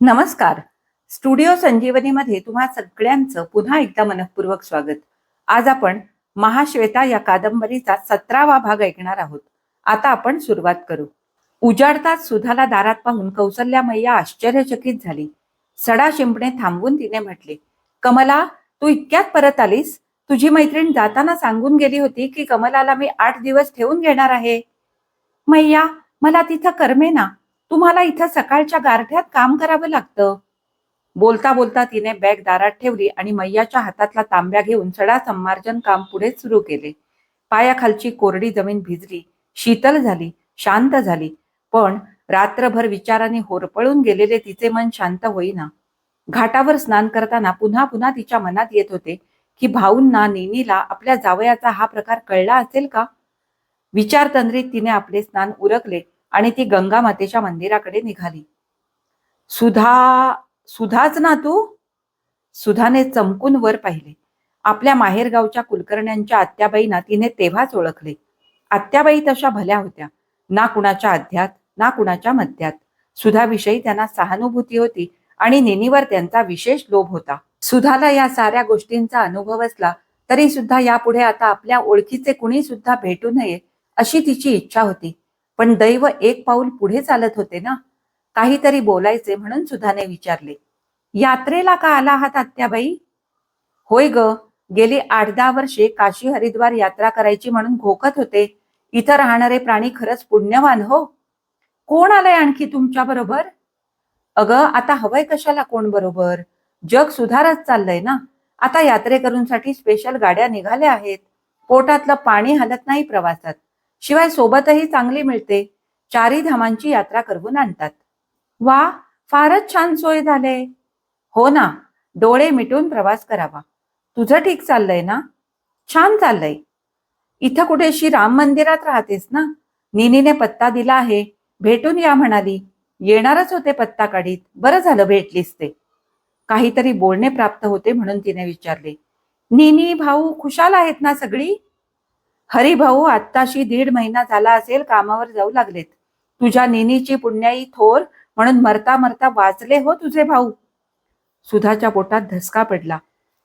नमस्कार. स्टुडिओ संजीवनीमध्ये तुम्हा सगळ्यांचं पुन्हा एकदा मनपूर्वक स्वागत. आज आपण महाश्वेता या कादंबरीचा सतरावा भाग ऐकणार आहोत. आता आपण सुरुवात करू. उजाडताच सुधाला दारात पाहून कौसल्या मैया आश्चर्यचकित झाली. सडा शिंपणे थांबवून तिने म्हटले कमला तू इतक्यात परत आलीस? तुझी मैत्रीण जाताना सांगून गेली होती की कमलाला मी आठ दिवस ठेवून घेणार आहे. मैया मला तिथं करमे ना. तुम्हाला इथं सकाळच्या गारठ्यात काम करावं लागतं. बोलता बोलता तिने बॅग दारात ठेवली आणि मैयाच्या हातातला तांब्या घेऊन सडा संमार्जन काम पुढे सुरू केले. पायाखालची कोरडी जमीन भिजली शीतल झाली शांत झाली. पण रात्रभर विचाराने होरपळून गेलेले तिचे मन शांत होईना. घाटावर स्नान करताना पुन्हा पुन्हा तिच्या मनात येत होते की भाऊंना नेनीला आपल्या जावयाचा हा प्रकार कळला असेल का? विचारतंद्रीत तिने आपले स्नान उरकले. आणि ती गंगा मातेच्या मंदिराकडे निघाली. सुधा सुधाच ना तू? सुधाने चमकून वर पाहिले. आपल्या माहेरगावच्या कुलकर्ण्यांच्या आत्याबाईंना तिने तेव्हाच ओळखले. आत्याबाई तशा भल्या होत्या. ना कुणाच्या अध्यात ना कुणाच्या मध्यात. सुधाविषयी त्यांना सहानुभूती होती आणि नेनीवर त्यांचा विशेष लोभ होता. सुधाला या साऱ्या गोष्टींचा अनुभव असला तरी सुद्धा यापुढे आता आपल्या ओळखीचे कुणी सुद्धा भेटू नये अशी तिची इच्छा होती. पण दैव एक पाऊल पुढे चालत होते ना? काहीतरी बोलायचे म्हणून सुधाने विचारले यात्रेला का आला आहात आत्याबाई? होय ग गेली आठ दहा वर्षे काशी हरिद्वार यात्रा करायची म्हणून घोकत होते. इथं राहणारे प्राणी खरंच पुण्यवान हो. कोण आलंय आणखी तुमच्या बरोबर? अगं आता हवंय कशाला कोण बरोबर? जग सुधारत चाललंय ना? आता यात्रेकरूंसाठी स्पेशल गाड्या निघाल्या आहेत. पोटातलं पाणी हलत नाही प्रवासात. शिवाय सोबतही चांगली मिळते. चारी धामांची यात्रा करवून आणतात. वा फारच छान सोय झाले हो ना डोळे मिटून प्रवास करावा. तुझं ठीक चाललंय ना? छान चाललंय. इथं कुठेशी राम मंदिरात राहतेस ना? निनीने पत्ता दिला आहे. भेटून या म्हणाली. येणारच होते पत्ता काढीत. बरं झालं भेटलीस ते. काहीतरी बोलणे प्राप्त होते म्हणून तिने विचारले. निनी भाऊ खुशाल आहेत ना सगळी? हरिभाऊ आत्ताशी दीड महिना झाला असेल कामावर जाऊ लागलेत. तुझ्या निनीची पुण्याई थोर म्हणून मरता मरता वाचले हो तुझे भाऊ. सुधाच्या पोटात धसका पडला.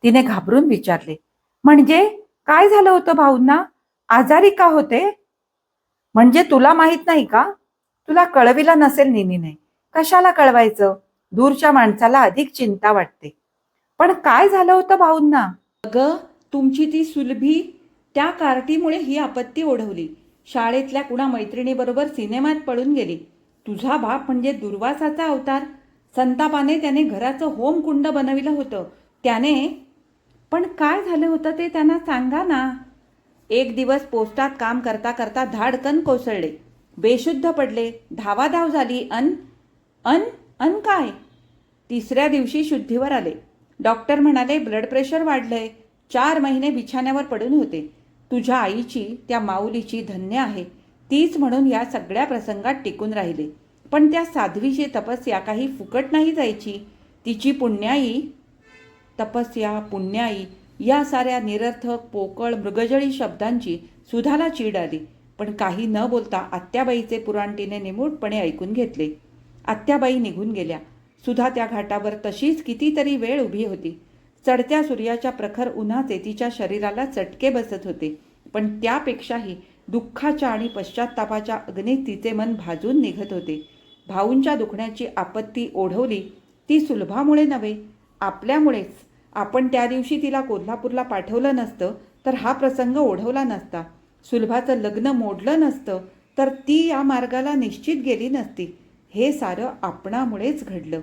तिने घाबरून विचारले म्हणजे काय झालं होतं भाऊंना? आजारी का होते? म्हणजे तुला माहीत नाही का? तुला कळविला नसेल निनीने. कशाला कळवायचं? दूरच्या माणसाला अधिक चिंता वाटते. पण काय झालं होतं भाऊंना? अगं तुमची ती सुलभी त्या कार्टीमुळे ही आपत्ती ओढवली. शाळेतल्या कुणा मैत्रिणीबरोबर सिनेमात पळून गेली. तुझा बाप म्हणजे दुर्वासाचा अवतार. संतापाने त्याने घराचं होम कुंड बनविलं होतं. त्याने पण काय झालं होतं ते त्यांना सांगा ना. एक दिवस पोस्टात काम करता करता धाडकन कोसळले. बेशुद्ध पडले. धावाधाव झाली. अन अन अन काय? तिसऱ्या दिवशी शुद्धीवर आले. डॉक्टर म्हणाले ब्लड प्रेशर वाढलंय. चार महिने बिछाण्यावर पडून होते. तुझ्या आईची त्या माऊलीची धन्य आहे. तीच म्हणून या सगळ्या प्रसंगात टिकून राहिले. पण त्या साध्वीची तपस्या काही फुकट नाही जायची. तिची पुण्याई तपस्या पुण्याई या साऱ्या निरर्थक पोकळ मृगजळी शब्दांची सुधाला चीड आली. पण काही न बोलता आत्याबाईचे पुराण तिने निमूटपणे ऐकून घेतले. आत्याबाई निघून गेल्या. सुधा त्या घाटावर तशीच कितीतरी वेळ उभी होती. चढत्या सूर्याच्या प्रखर उन्हाचे तिच्या शरीराला चटके बसत होते. पण त्यापेक्षाही दुःखाच्या आणि पश्चात्तापाच्या अग्नीत तिचे मन भाजून निघत होते. भाऊंच्या दुखण्याची आपत्ती ओढवली ती सुलभामुळे नव्हे आपल्यामुळेच. आपण त्या दिवशी तिला कोल्हापूरला पाठवलं नसतं तर हा प्रसंग ओढवला नसता. सुलभाचं लग्न मोडलं नसतं तर ती या मार्गाला निश्चित गेली नसती. हे सारं आपणामुळेच घडलं.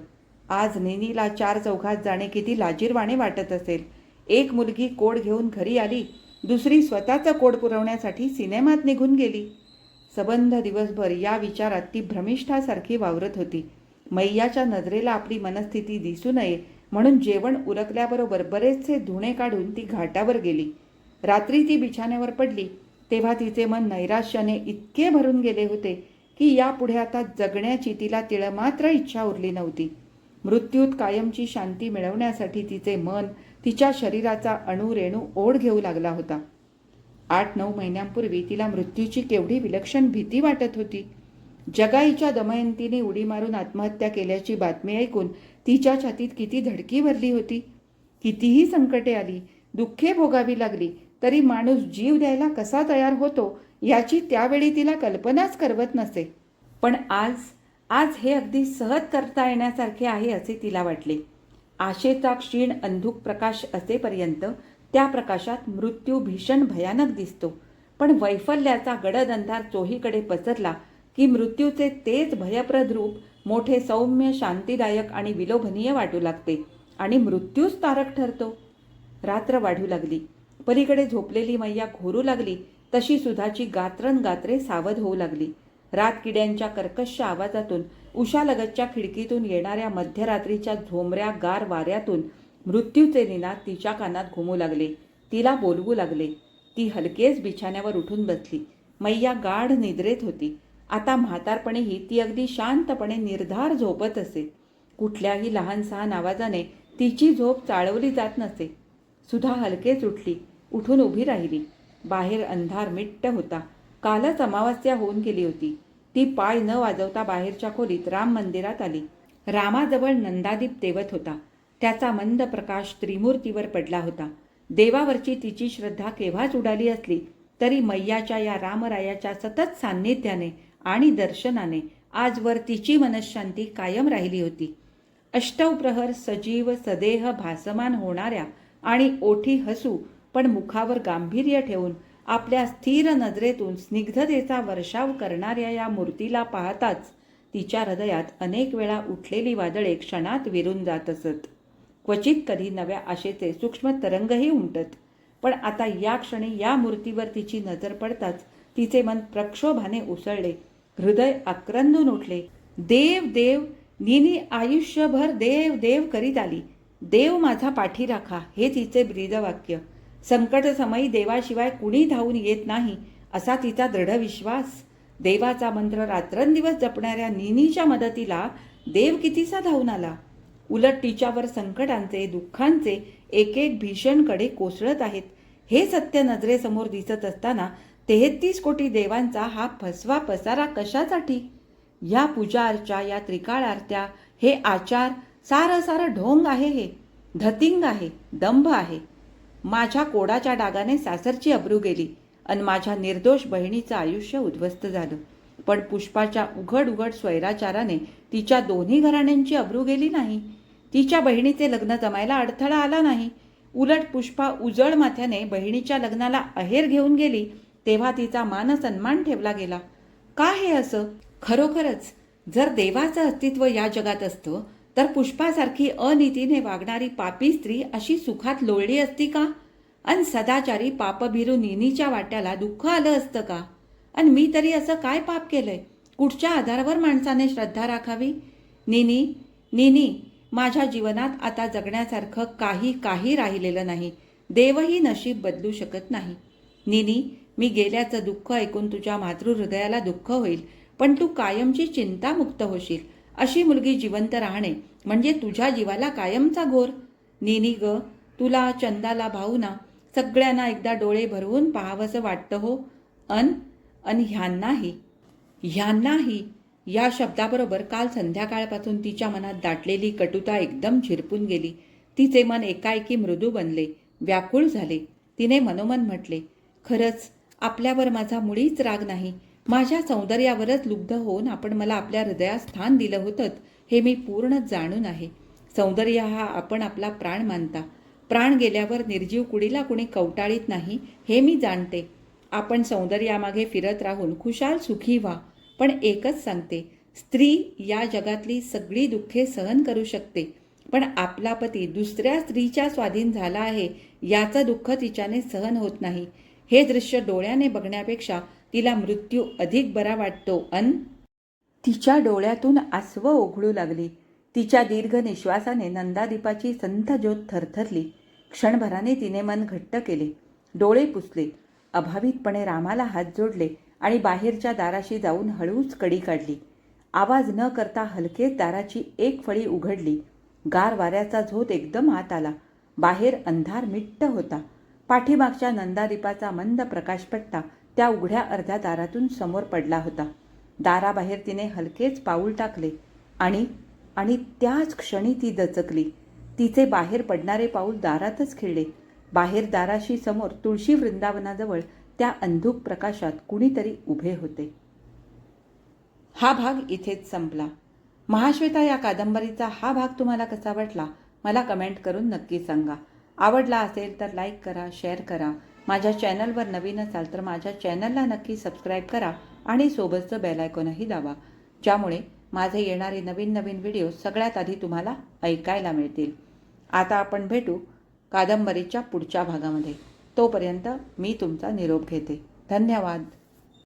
आज नेनीला चार चौघात जाणे किती लाजीरवाणे वाटत असेल. एक मुलगी कोड घेऊन घरी आली दुसरी स्वतःचा कोड पुरवण्यासाठी सिनेमात निघून गेली. सबंध दिवसभर या विचारात ती भ्रमिष्ठासारखी वावरत होती. मैयाच्या नजरेला आपली मनस्थिती दिसू नये म्हणून जेवण उरकल्याबरोबर बरेचसे धुणे काढून ती घाटावर गेली. रात्री ती बिछाण्यावर पडली तेव्हा तिचे मन नैराश्याने इतके भरून गेले होते की यापुढे आता जगण्याची तिला तिळमात्र इच्छा उरली नव्हती. मृत्यूत कायमची शांती मिळवण्यासाठी तिचे मन तिच्या शरीराचा अणुरेणू ओढ घेऊ लागला होता. आठ नऊ महिन्यांपूर्वी तिला मृत्यूची केवढी विलक्षण भीती वाटत होती. जगाईच्या दमयंतीने उडी मारून आत्महत्या केल्याची बातमी ऐकून तिच्या छातीत किती धडकी भरली होती. कितीही संकटे आली दुःखे भोगावी लागली तरी माणूस जीव द्यायला कसा तयार होतो याची त्यावेळी तिला कल्पनाच करवत नसे. पण आज आज हे अगदी सहज करता येण्यासारखे आहे असे तिला वाटले. आशेचा क्षीण अंधुक प्रकाश असेपर्यंत त्या प्रकाशात मृत्यू भीषण भयानक दिसतो. पण वैफल्याचा गडद अंधार चोहीकडे पसरला की मृत्यूचे तेच भयप्रद रूप मोठे सौम्य शांतिदायक आणि विलोभनीय वाटू लागते आणि मृत्यूच तारक ठरतो. रात्र वाढू लागली. पलीकडे झोपलेली मैया घोरू लागली. तशी सुधाची गात्रन गात्रे सावध होऊ लागली. रात किड्यांच्या कर्कश आवाजातून उषालगतच्या खिडकीतून येणाऱ्या मध्यरात्रीच्या झोमऱ्या गार वाऱ्यातून मृत्यूचे निनाद तिच्या कानात घुमू लागले. तिला बोलवू लागले. ती हलकेच बिछाण्यावर उठून बसली. मैया गाढ निद्रेत होती. आता म्हातारपणेही ती अगदी शांतपणे निर्धार झोपत असे. कुठल्याही लहान सहान आवाजाने तिची झोप चाळवली जात नसे. सुधा हलकेच उठली. उठून उभी राहिली. बाहेर अंधार मिट्ट होता. कालच अमावास्या होऊन गेली होती. ती पाय न वाजवता बाहेरच्या खोलीत राम मंदिरात आली. रामाजवळ नंदादीप तेवत होता. त्याचा मंद प्रकाश त्रिमूर्तीवर पडला होता. देवावरची तिची श्रद्धा केव्हाच उडाली असली तरी मैयाच्या या रामरायाच्या सतत सान्निध्याने आणि दर्शनाने आजवर तिची मनशांती कायम राहिली होती. अष्टवप्रहर सजीव सदेह भासमान होणाऱ्या आणि ओठी हसू पण मुखावर गांभीर्य ठेवून आपल्या स्थिर नजरेतून स्निग्धतेचा वर्षाव करणाऱ्या या मूर्तीला पाहताच तिच्या हृदयात अनेक वेळा उठलेली वादळे क्षणात विरून जात असत क्वचित कधी नव्या आशेचे सूक्ष्म तरंगही उमटत पण आता या क्षणी या मूर्तीवर तिची नजर पडताच तिचे मन प्रक्षोभाने उसळले. हृदय आक्रंदून उठले. देव देव निनी आयुष्यभर देव देव करीत आली. देव माझा पाठी राखा हे तिचे ब्रीदवाक्य. संकटसमयी देवाशिवाय कुणी धावून येत नाही असा तिचा दृढ विश्वास. देवाचा मंत्र रात्रंदिवस जपणाऱ्या निनीच्या मदतीला देव कितीसा धावून आला? उलट तिच्यावर संकटांचे दुःखांचे एक एक भीषणकडे कोसळत आहेत. हे सत्य नजरेसमोर दिसत असताना तेहतीस कोटी देवांचा हा फसवा पसारा कशासाठी? या पूजा अर्चा या त्रिकाळ आरत्या हे आचार सारं सारं ढोंग आहे हे. धतिंग आहे दंभ आहे. माझ्या कोडाच्या डागाने सासरची अब्रू गेली आणि माझ्या निर्दोष बहिणीचं आयुष्य उद्ध्वस्त झालं. पण पुष्पाच्या उघड उघड स्वैराचाराने तिच्या दोन्ही घराण्यांची अब्रू गेली नाही. तिच्या बहिणीचे लग्न जमायला अडथळा आला नाही. उलट पुष्पा उजळ माथ्याने बहिणीच्या लग्नाला अहेर घेऊन गेली तेव्हा तिचा मान सन्मान ठेवला गेला. का हे असं? खरोखरच जर देवाचं अस्तित्व या जगात असतं तर पुष्पासारखी अनितीने वागणारी पापी स्त्री अशी सुखात लोळली असती का? अन सदाचारी पापभिरू निनीच्या वाट्याला दुःख आलं असतं का? अन मी तरी असं काय पाप केलंय? कुठच्या आधारावर माणसाने श्रद्धा राखावी? निनी निनी माझ्या जीवनात आता जगण्यासारखं काही काही राहिलेलं नाही. देवही नशीब बदलू शकत नाही. निनी मी गेल्याचं दुःख ऐकून तुझ्या मातृहृदयाला दुःख होईल पण तू कायमची चिंतामुक्त होशील. अशी मुलगी जिवंत राहणे म्हणजे तुझ्या जीवाला कायमचा घोर. निनी ग तुला चंदाला भाऊना सगळ्यांना एकदा डोळे भरवून पाहावंसं वाटतं हो. अन अन ह्यांनाही. ह्यांनाही. या शब्दाबरोबर काल संध्याकाळपासून तिच्या मनात दाटलेली कटुता एकदम झिरपून गेली. तिचे मन एकाएकी मृदू बनले. व्याकुळ झाले. तिने मनोमन म्हटले खरंच आपल्यावर माझा मुळीच राग नाही. माझ्या सौंदर्यावरच लुब्ध होऊन आपण मला आपल्या हृदयात स्थान दिलं होतं हे मी पूर्ण जाणून आहे. सौंदर्य हा आपण आपला प्राण मानता. प्राण गेल्यावर निर्जीव कुडीला कुणी कवटाळीत नाही हे मी जाणते. आपण सौंदर्यामागे फिरत राहून खुशाल सुखी व्हा. पण एकच सांगते स्त्री या जगातली सगळी दुःखे सहन करू शकते. पण आपला पती दुसऱ्या स्त्रीच्या स्वाधीन झाला आहे याचं दुःख तिच्याने सहन होत नाही. हे दृश्य डोळ्याने बघण्यापेक्षा तिला मृत्यू अधिक बरा वाटतो अन? तिच्या डोळ्यातून आसवं ओघळू लागली. तिच्या दीर्घ निश्वासाने नंदादीपाची संथ ज्योत थरथरली. क्षणभराने तिने मन घट्ट केले. डोळे पुसले. अभावितपणे रामाला हात जोडले आणि बाहेरच्या दाराशी जाऊन हळूच कडी काढली. आवाज न करता हलकेच दाराची एक फळी उघडली. गार वाऱ्याचा झोत एकदम आत आला. बाहेर अंधार मिट्ट होता. पाठीमागच्या नंदादीपाचा मंद प्रकाशपट्टा त्या उघड्या अर्ध्या दारातून समोर पडला होता. दाराबाहेर तिने हलकेच पाऊल टाकले आणि आणि त्याच क्षणी ती दचकली. तिचे बाहेर पडणारे पाऊल दारातच खिळले. बाहेर दाराशी समोर तुळशी वृंदावनाजवळ त्या अंधुक प्रकाशात कुणीतरी उभे होते. हा भाग इथेच संपला. महाश्वेता या कादंबरीचा हा भाग तुम्हाला कसा वाटला? मला कमेंट करून नक्की सांगा. आवडला असेल तर लाईक करा शेअर करा. माझ्या चॅनलवर नवीन असाल तर माझ्या चॅनलला नक्की सबस्क्राईब करा आणि सोबतचं बेलायकॉनही दाबा ज्यामुळे माझे येणारे नवीन नवीन व्हिडिओ सगळ्यात आधी तुम्हाला ऐकायला मिळतील. आता आपण भेटू कादंबरीच्या पुढच्या भागामध्ये. तोपर्यंत मी तुमचा निरोप घेते. धन्यवाद.